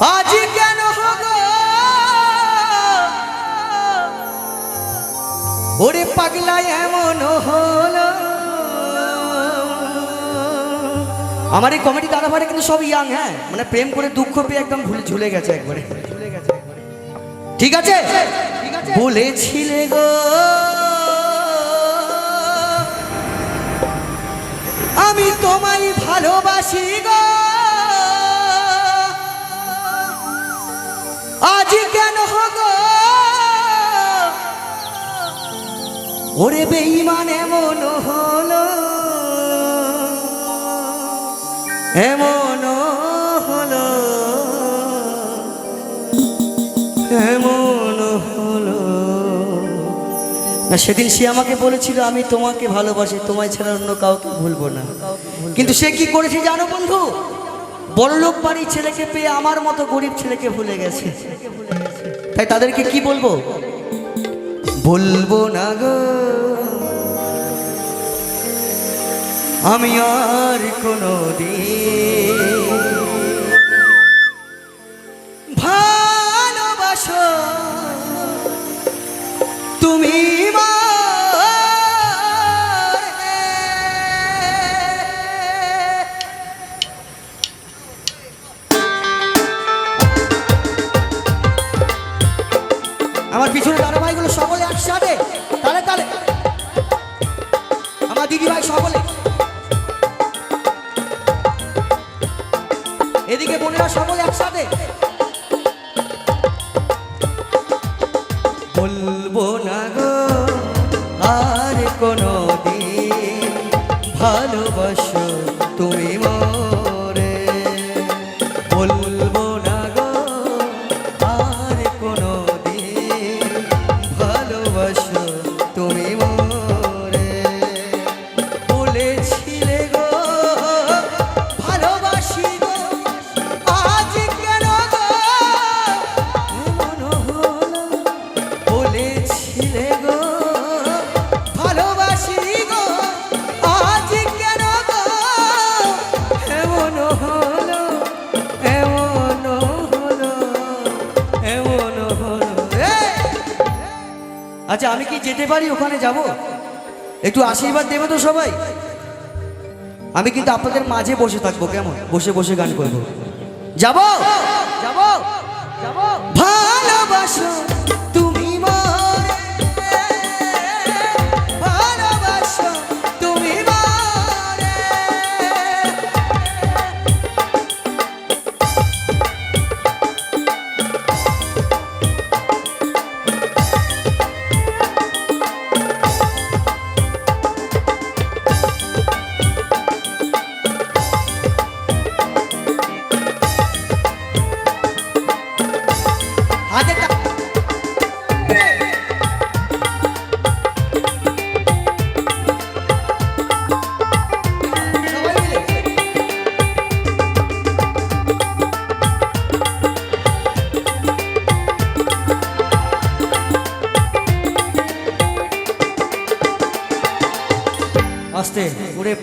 আজ কেন ওরে পাগলা এমন হলো। আমার এই কমেডি দাদাভাইরা কিন্তু সব ইয়াং হ্যাঁ? মানে প্রেম করে দুঃখ পেয়ে একদম ভুলে ঝুলে গেছে একবারে। ঠিক আছে? বলেছিলে গো। আমি তোমায় ভালোবাসি গো। ওরে বেইমান এমন হলো। এমন হলো। এমন হলো। না, সেদিন সে আমাকে বলেছিল, আমি তোমাকে ভালোবাসি, তোমায় ছাড়া অন্য কাউকে ভুলবো না। কিন্তু সে কি করেছে জানো বন্ধু? বড়লোক বাড়ির ছেলেকে পেয়ে আমার মতো গরিব ছেলেকে ভুলে গেছে। তাই তাদেরকে কি বলব? বলব না গো। আমি আর কোনো দিন আমার পিছনে দাদা ভাইগুলো সকলে একসাথে, তালে তালে। আমার দিদি ভাই সকলে। এদিকে বোনেরা সকলে একসাথে। বলব না গো, আর কোনো দিন ভালোবাসো কি যেতে পারি? ওখানে যাব। একটু আশীর্বাদ দেবে তো সবাই। আমি কিন্তু আপনাদের মাঝে বসে থাকব, কেমন? বসে বসে গান করব। যাব? যাব? যাব? ভালোবাসো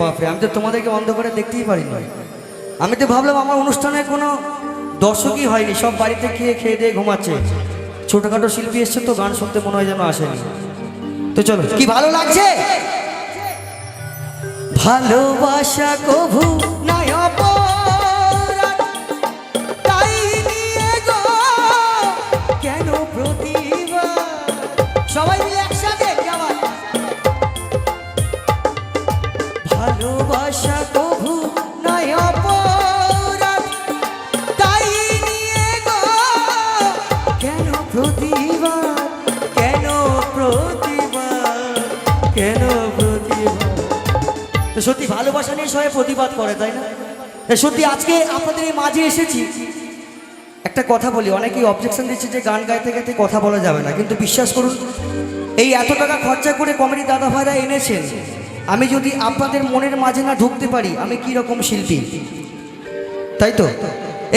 বাপরে, আমি তো তোমাদেরকে অন্ধকারে দেখতেই পারিনি। আমি তো ভাবলাম আমার অনুষ্ঠানে কোনো দর্শকই হয়নি, সব বাড়িতে খেয়ে খেয়ে দিয়ে ঘুমাচ্ছে। ছোটখাটো শিল্পী এসছে তো গান শুনতে মনে হয় যেন আসেনি। তো চলো, কি ভালো লাগছে? ভালোবাসা কভু নিয়ে সবাই মিলে ভালোবাসা নিয়ে সবাই প্রতিবাদ করে, তাই না? সত্যি, আজকে আপনাদের এই মাঝে এসেছি। একটা কথা বলি, অনেকেই অবজেকশন দিচ্ছে যে গান গাইতে গাইতে কথা বলা যাবে না, কিন্তু বিশ্বাস করুন, এই এত টাকা খরচা করে কমেডি দাদা ভাইরা এনেছেন, আমি যদি আপনাদের মনের মাঝে না ঢুকতে পারি, আমি কি রকম শিল্পী? তাই তো?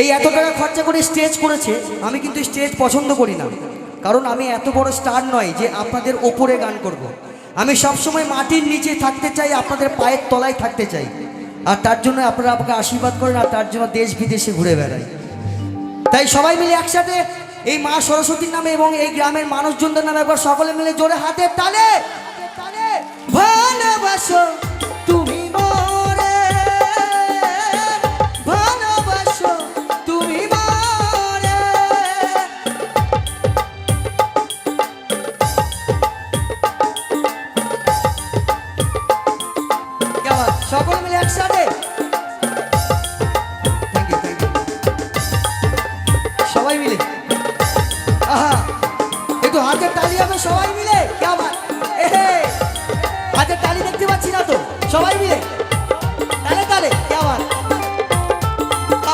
এই এত টাকা খরচা করে স্টেজ করেছে, আমি কিন্তু স্টেজ পছন্দ করি না, কারণ আমি এত বড় স্টার নয় যে আপনাদের ওপরে গান করব। আমি সবসময় মাটির নিচে থাকতে চাই, আপনাদের পায়ের তলায় থাকতে চাই। আর তার জন্য আপনারা আমাকে আশীর্বাদ করেন, আর তার জন্য দেশ বিদেশে ঘুরে বেড়াই। তাই সবাই মিলে একসাথে এই মা সরস্বতীর নামে এবং এই গ্রামের মানুষজনদের নামে একবার সকলে মিলে জোরে হাতে তালে, ভালোবাসো। মিলে আহা একটু হাতের তালি হবে, সবাই মিলে? কেমন হাতের তালি দেখতে পাচ্ছি না তো, সবাই মিলে? তালে তালে কেমন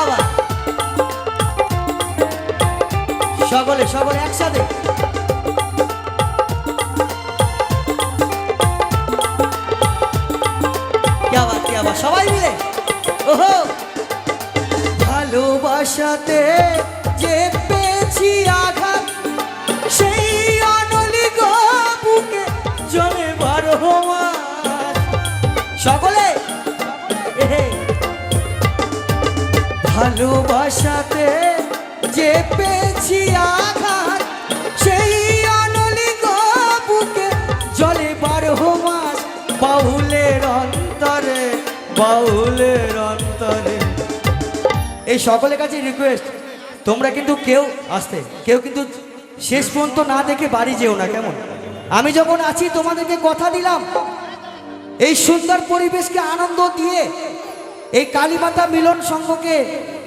আবার? সকলে সকলে একসাথে। সবাই মিলে? ওহো! ভালোবাসাতে যে সেই সকলে। ভালোবাসাতে যে পেয়েছি আঘাত, সেই অনলি বুকে জলে বারো মাস বাউলের অন্তরে বাউলের অন্তরে। এই সকলের কাছে রিকোয়েস্ট তোমরা কিন্তু কেউ আসতে, কেউ কিন্তু শেষ পর্যন্ত না দেখে বাড়ি যেও না, কেমন? আমি যখন আছি, তোমাদেরকে কথা দিলাম, এই সুন্দর পরিবেশকে আনন্দ দিয়ে, এই কালীমাতা মিলন সংঘকে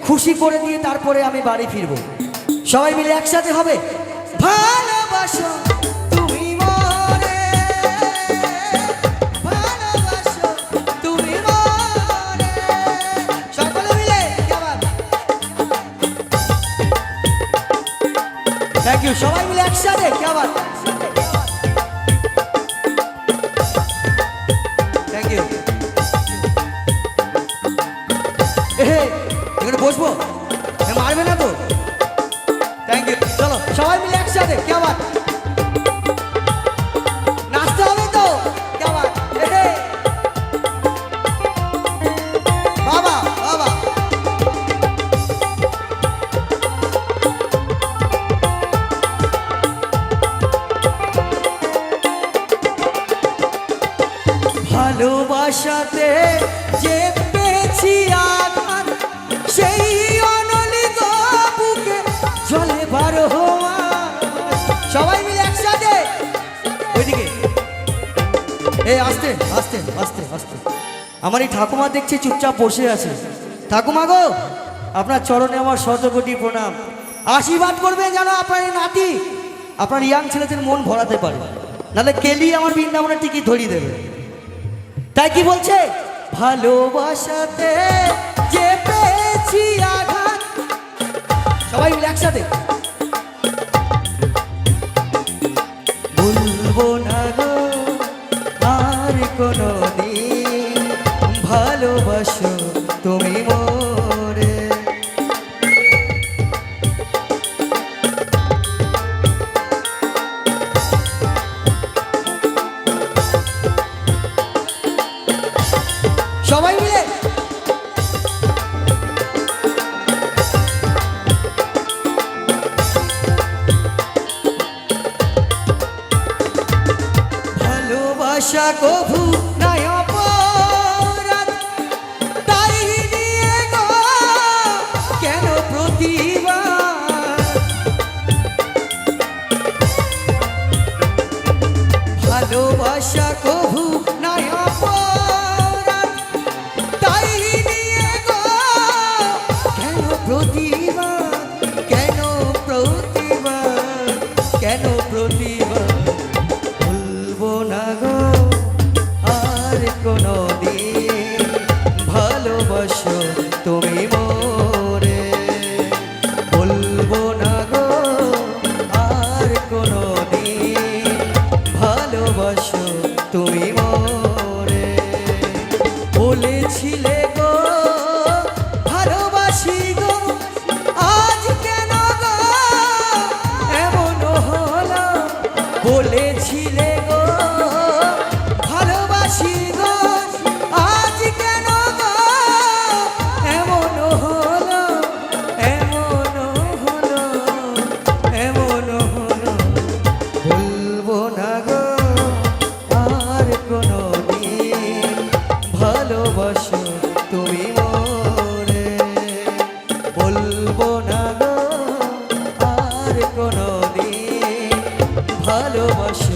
খুশি করে দিয়ে তারপরে আমি বাড়ি ফিরব। সবাই মিলে একসাথে হবে। ভালোবাসো। সবাই মিলে একসাথে কে থ্যাংক এই আস্তে আস্তে আস্তে আস্তে। আমার এই ঠাকুমা দেখছি চুপচাপ বসে আছে। ঠাকুমা গো, আপনার চরণে আমার শতকোটি প্রণাম। আশীর্বাদ করবেন যেন আপনার এই নাতি। আপনার ইয়াং ছেলেদের মন ভরাতে পারে। নাহলে কেলি আমার বৃন্দাবনের টিকিট ধরিয়ে দেবে। তাই কি বলছে? ভালোবাসাতে যে পেয়েছি আঘাত। সবাই একসাথে। ভুলবো না। ভালোবাসো তুমি মোরে সবাই মিলে ভালোবাসা কভু তাই কোনো দিন ভালোবাসো